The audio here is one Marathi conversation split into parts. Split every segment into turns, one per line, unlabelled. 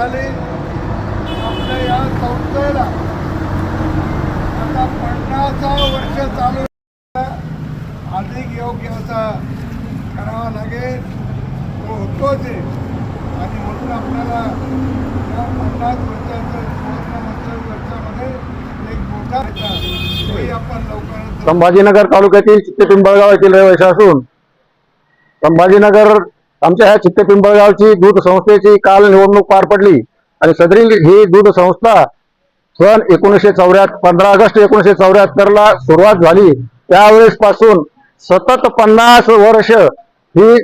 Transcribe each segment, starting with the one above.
झाली आपल्या या संस्थेला आता पन्नासा वर्ष चालू अधिक योग्य असा करावा लागेल. तो होतोच आहे. आणि म्हणून आपल्याला या पन्नास वर्षाचं सुवर्ण वर्षामध्ये एक मोठा तोही आपण लवकरच
संभाजीनगर तालुक्यातील चित्ते पिंपळगाव येथील रहिवासी असून संभाजीनगर आमच्या ह्या चित्ते पिंपळगावची दूध संस्थेची काल निवडणूक पार पडली आणि सदरील ही दूध संस्था सन एकोणीसशे चौऱ्याहत्तर पंधरा ऑगस्ट एकोणीसशे चौऱ्याहत्तरला सुरुवात झाली. त्यावेळेस पासून सतत पन्नास वर्ष ही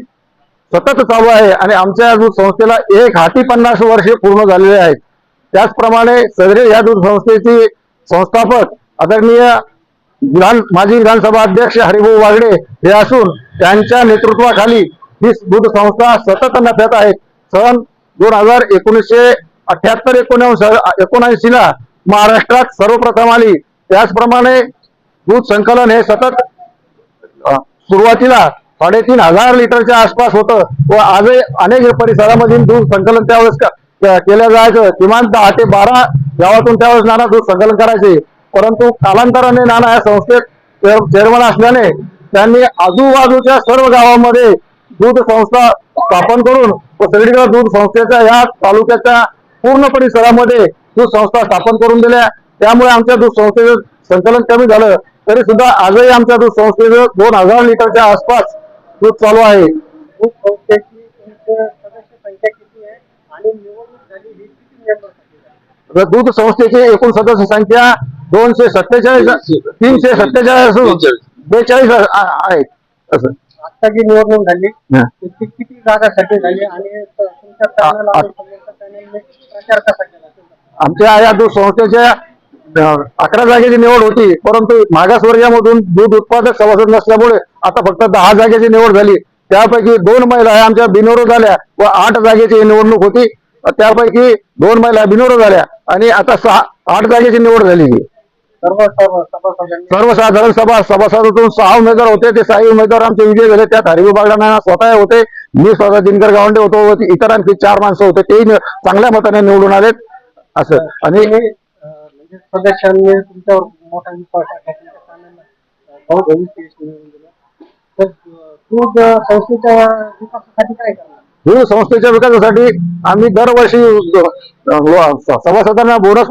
सतत चालू आहे आणि आमच्या दूध संस्थेला एक हाती पन्नास वर्षे पूर्ण झालेले आहेत. त्याचप्रमाणे सदरे या दूध संस्थेची संस्थापक आदरणीय विधान माजी विधानसभा अध्यक्ष हरिभाऊ वागडे हे असून त्यांच्या नेतृत्वाखाली ही दूध संस्था सतत नफ्यात आहे सन दोन हजार एकोणीसशे अठ्याहत्तर एकोणऐंशी एकोणऐंशीला महाराष्ट्रात सर्वप्रथम आली. त्याचप्रमाणे दूध संकलन हे सतत सुरुवातीला साडेतीन हजार लिटरच्या आसपास होतं व आजही अनेक परिसरामधील दूध संकलन त्यावेळेस केलं जायचं. किमान दहा ते बारा गावातून त्यावेळेस नाना दूध संकलन करायचे. परंतु कालांतराने नाना या संस्थेत चेअरमन असल्याने त्यांनी आजूबाजूच्या सर्व गावामध्ये दूध संस्था स्थापन करून व सगळीकडे दूध संस्थेच्या या तालुक्याच्या पूर्ण परिसरामध्ये दूध संस्था स्थापन करून दिल्या. त्यामुळे आमच्या दूध संस्थेचं संकलन कमी झालं. तरी सुद्धा आजही आमच्या दूध संस्थेचं दोन हजार लिटरच्या आसपास दूध चालू आहे.
दूध संस्थेची तुमचं सदस्य संख्या किती आहे? आणि निवडणूक झाली ही किती मेंबर
तर दूध संस्थेची एकूण सदस्य संख्या दोनशे सत्तेचाळीस तीनशे सत्तेचाळीस असून बेचाळीस आहेत असं.
आता जी निवडणूक झाली. ती किती जागासाठी झाली आणि त- तुमच्या पॅनल आणि समोरच्या पॅनलने प्रचार कसा केला तुमचा?
आमच्या या दूध संस्थेच्या अकरा जागेची निवड होती परंतु मागासवर्गीयामधून दूध उत्पादक सभासद नसल्यामुळे आता फक्त दहा जागेची निवड झाली त्यापैकी दोन महिला आमच्या बिनोरो झाल्या व आठ जागेची निवडणूक होती त्यापैकी दोन महिला बिनोरो झाल्या आणि आता सहा आठ जागेची निवड झाली सर्वसाधारण सभा सभासदातून सहा उमेदवार होते ते सहा उमेदवार आमचे विजय झाले. त्यात हरिभाऊ बागडा स्वतः होते मी स्वतः दिनकर गावंडे होतो इतर आणखी चार माणसं होते. तेही चांगल्या मताने निवडून आलेत असं. आणि
म्हणजे सदस्यांनी तुमच्यावर मोठा विश्वास दूध संस्थेच्या विकासासाठी काय करणार?
दूध संस्थेच्या विकासासाठी आम्ही दरवर्षी सभासदांना बोनस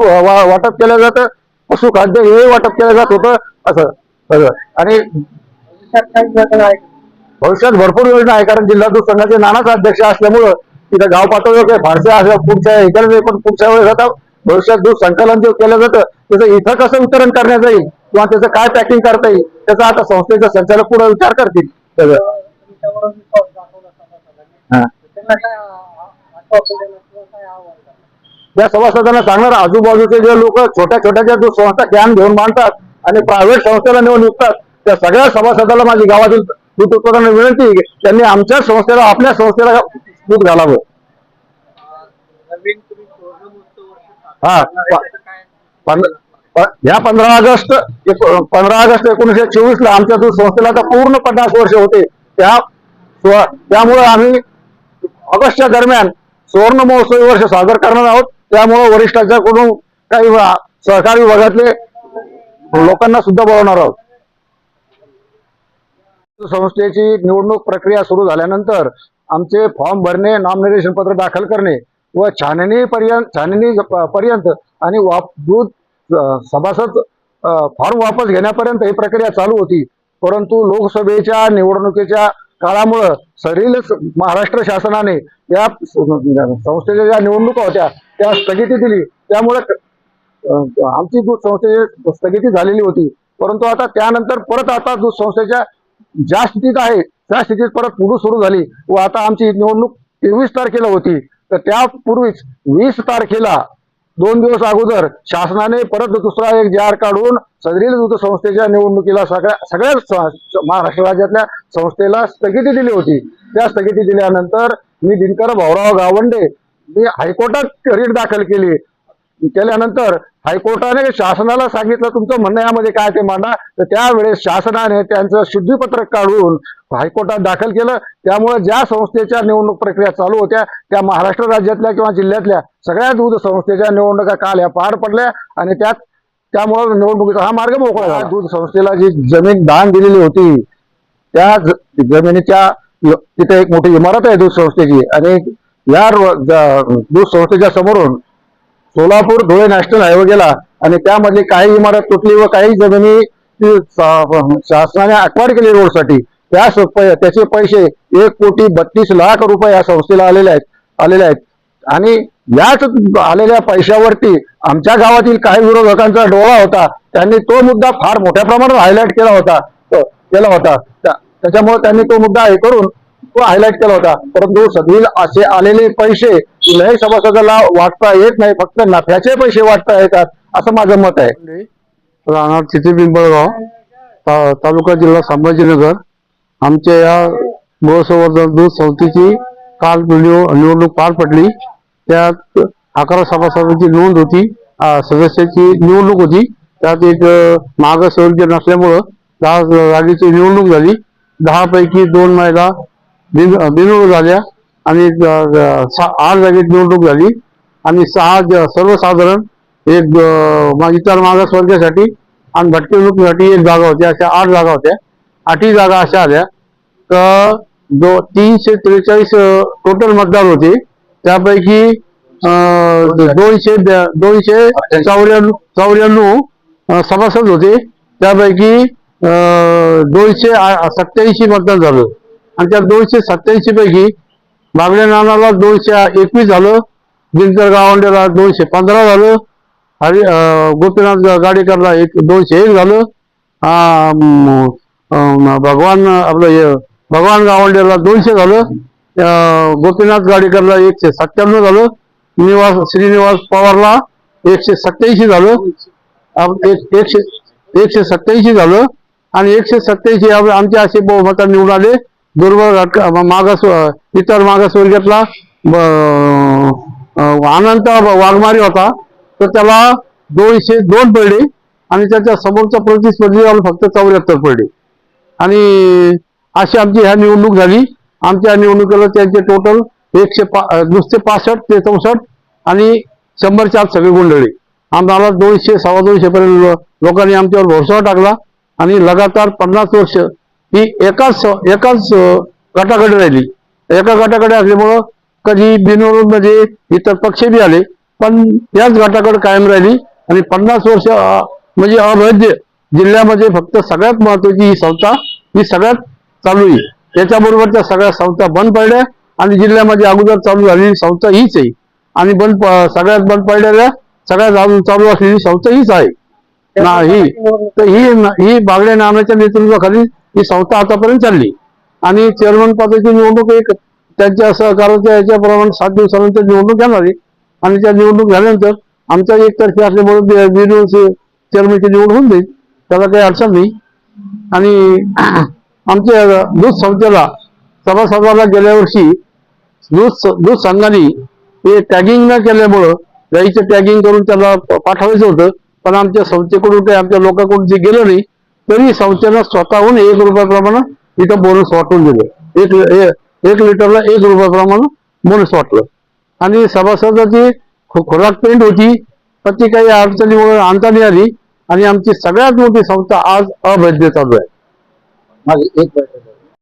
वाटप केलं जातं. पशुखाद्य हे वाटप केलं जात होतं असं सगळं आणि
भविष्यात
भरपूर योजना आहे कारण जिल्हा दूध संघाचे नानाच अध्यक्ष असल्यामुळं तिथं गाव पातळीवर काही फारसे असं पुढच्या इकडे पण पुढच्या वेळेस आता भविष्यात दूध संकलन जे केलं जातं त्याचं इथं कसं वितरण करण्यात येईल किंवा त्याचं काय पॅकिंग करता येईल त्याचा आता संस्थेचा संचालक पुढे विचार करतील सगळं हा.
त्यांना काय आ- आश्वासन देणं किंवा काय आव्हान
या सभासदांना सांगणार आजूबाजूचे जे लोक छोट्या छोट्या ज्या दूध संस्था ज्ञान घेऊन मांडतात आणि प्रायव्हेट संस्थेला नेऊन विकतात त्या सगळ्या सभासदाला माझी गावातील दूध उत्पादन विनंती की त्यांनी आमच्या संस्थेला आपल्या संस्थेला दूध घालावं हा. ह्या पंधरा ऑगस्ट पंधरा ऑगस्ट एकोणीसशे चोवीस ला आमच्या दूध संस्थेला आता पूर्ण पन्नास वर्ष होते त्या त्यामुळे आम्ही ऑगस्टच्या दरम्यान सुवर्ण महोत्सवी वर्ष साजर करणार आहोत त्यामुळे वरिष्ठांच्याकडून काही सहकार सहकारी विभागातले लोकांना सुद्धा बोलवणार आहोत. संस्थेची निवडणूक प्रक्रिया सुरू झाल्यानंतर आमचे फॉर्म भरणे नॉमिनेशन पत्र दाखल करणे व छाननी पर्यंत छाननी पर्यंत आणि वाप दूध सभासद फॉर्म वापस घेण्यापर्यंत ही प्रक्रिया चालू होती. परंतु लोकसभेच्या निवडणुकीच्या काळामुळं सरीलच महाराष्ट्र शासनाने या संस्थेच्या ज्या निवडणुका होत्या त्या स्थगिती दिली. त्यामुळे आमची दूध संस्थेची स्थगिती झालेली होती. परंतु आता त्यानंतर परत आता दूध संस्थेच्या ज्या स्थितीत आहे त्या स्थितीत परत पुढे सुरू झाली व आता आमची निवडणूक तेवीस तारखेला होती. तर त्यापूर्वीच वीस तारखेला दोन दिवस अगोदर शासनाने परत दुसरा एक जार काढून सदरील दूध संस्थेच्या निवडणुकीला सगळ्या सगळ्या महाराष्ट्र राज्यातल्या संस्थेला स्थगिती दिली होती. त्या स्थगिती दिल्यानंतर मी दिनकर भाऊराव गावंडे मी हायकोर्टात रीट दाखल केली. केल्यानंतर हायकोर्टाने शासनाला सांगितलं तुमचं म्हणणं यामध्ये काय ते मांडा. तर त्यावेळेस शासनाने त्यांचं शुद्धीपत्रक काढून हायकोर्टात दाखल केलं. त्यामुळे ज्या संस्थेच्या निवडणूक प्रक्रिया चालू होत्या त्या महाराष्ट्र राज्यातल्या किंवा जिल्ह्यातल्या सगळ्या दूध संस्थेच्या निवडणुका काल या पार पडल्या आणि त्यात त्यामुळे निवडणुकीचा हा मार्ग मोकळा झाला. दूध संस्थेला जी जमीन दान दिलेली होती त्या जमिनीच्या तिथे एक मोठी इमारत आहे दूध संस्थेची. आणि या दूध संस्थेच्या समोरून सोलापूर धुळे नॅशनल हायवे गेला आणि त्यामध्ये काही इमारत तुटली व काही जमिनी ती शासनाने अक्वायर केली रोडसाठी. त्या त्याचे पैसे एक कोटी बत्तीस लाख रुपये या संस्थेला आलेले आहेत आलेले आहेत. आणि याच आलेल्या पैशावरती आमच्या गावातील काही विरोधकांचा डोळा होता. त्यांनी तो मुद्दा फार मोठ्या प्रमाणात हायलाईट केला होता. केला होता. त्याच्यामुळे त्यांनी तो मुद्दा हे करून तो हायलाईट केला होता. परंतु सदरील असे आलेले पैसे कुठल्याही सभासदाला वाटता येत नाही. फक्त नफ्याचे पैसे वाटता येतात असं माझं मत आहे.
राहणार तिथे पिंपळगाव तालुका जिल्हा संभाजीनगर. आमच्या या गोसंवर्धन दूध संस्थेची काल निवडणूक पार पडली. त्यात अकरा सभासदांची नोंद होती. सदस्याची निवडणूक होती. त्यात एक अं, मागासवर्गीय नसल्यामुळं दहा जागेची निवडणूक झाली. दहा पैकी दोन महिला बिन बिनविरोध झाल्या आणि आठ जागेत निवडणूक झाली आणि सहा ज- सर्वसाधारण एक अं, इतर मागासवर्गासाठी आणि भटके लोकांसाठी एक जागा होती अशा आठ जागा होत्या. आठही जागा अशा आल्या तर दो तीनशे त्रेचाळीस टोटल मतदार होते. त्यापैकी दोनशे दोनशे चौऱ्याण्णव चौऱ्याण्णव सभासद होते. त्यापैकी दोनशे सत्याऐंशी मतदान झालं. आणि त्या दोनशे सत्याऐंशी पैकी बागड्या नानाला दोनशे एकवीस झालं दिनकर गावंडेला दोनशे पंधरा झालं हरी गोपीनाथ गाडेकरला एक दोनशे एक झालं. भगवान आपलं हे भगवान गावंडेला दोनशे झालं गोपीनाथ गाडेकरला एकशे सत्त्याण्णव झालं निवास श्रीनिवास पवारला एकशे सत्याऐंशी झालं आप- एक- एकशे एकशे सत्याऐंशी झालं आणि एकशे सत्याऐंशी आमचे असे बहुमतात निवडून आले. दुर्बल मागास इतर मागासवर्गातला ब- अनंत वाघमारी होता. तर त्याला दोनशे दोन पडले. आणि त्याच्या समोरचा प्रतिस्पर्धी फक्त चौऱ्याहत्तर पडले. आणि अशी आमची ह्या निवडणूक झाली. आमच्या निवडणुकीला त्यांचे टोटल एकशे पा नुसते पासष्ट ते चौसष्ट आणि शंभरच्या आत सगळे गोंधळे आम्हाला दोनशे सव्वा दोनशे पर्यंत लोकांनी आमच्यावर भरोसा टाकला. आणि लगातार पन्नास वर्ष ही एकाच एकाच गटाकडे राहिली. एका गटाकडे असल्यामुळं कधी बिनविरोध म्हणजे इतर पक्ष बी आले पण याच गटाकडे कायम राहिली. आणि पन्नास वर्ष म्हणजे अभैद्य जिल्ह्यामध्ये फक्त सगळ्यात महत्वाची ही संस्था ही सगळ्यात चालू आहे. त्याच्याबरोबर त्या सगळ्या संस्था बंद पडल्या आणि जिल्ह्यामध्ये अगोदर चालू झालेली संस्था हीच आहे. आणि बंद प- सगळ्यात बंद पडलेल्या सगळ्यात अजून चालू असलेली संस्था हीच आहे. नाही तर ही ही बागडे नानाच्या नेतृत्वाखाली ही संस्था आतापर्यंत चालली. आणि चेअरमन पदाची निवडणूक एक त्यांच्या सहकाराच्या याच्याप्रमाणे सात दिवसानंतर निवडणूक घेणार आणि त्या निवडणूक झाल्यानंतर आमच्या एकतर्फी असल्यामुळे चेअरमनची निवड होऊन जाईल. त्याला काही अडचण नाही. आणि आमच्या दूध संस्थेला सभासदाला गेल्या वर्षी दूध दूध संघाने हे टॅगिंग न केल्यामुळं गाईचं टॅगिंग करून त्याला पाठवायचं होतं. पण आमच्या संस्थेकडून काही आमच्या लोकांकडून जे गेलं नाही तरी संस्थेनं स्वतःहून एक रुपयाप्रमाणे इथं बोनस वाटून दिले. एक एक लिटरला एक रुपयाप्रमाणे बोनस वाटलं. आणि सभासदाची खोराक पेंट होती तर ती काही अडचणीमुळे आणता नाही आली. आणि आमची सगळ्यात मोठी संस्था आज अभैद्य चालू आहे.
माझी एक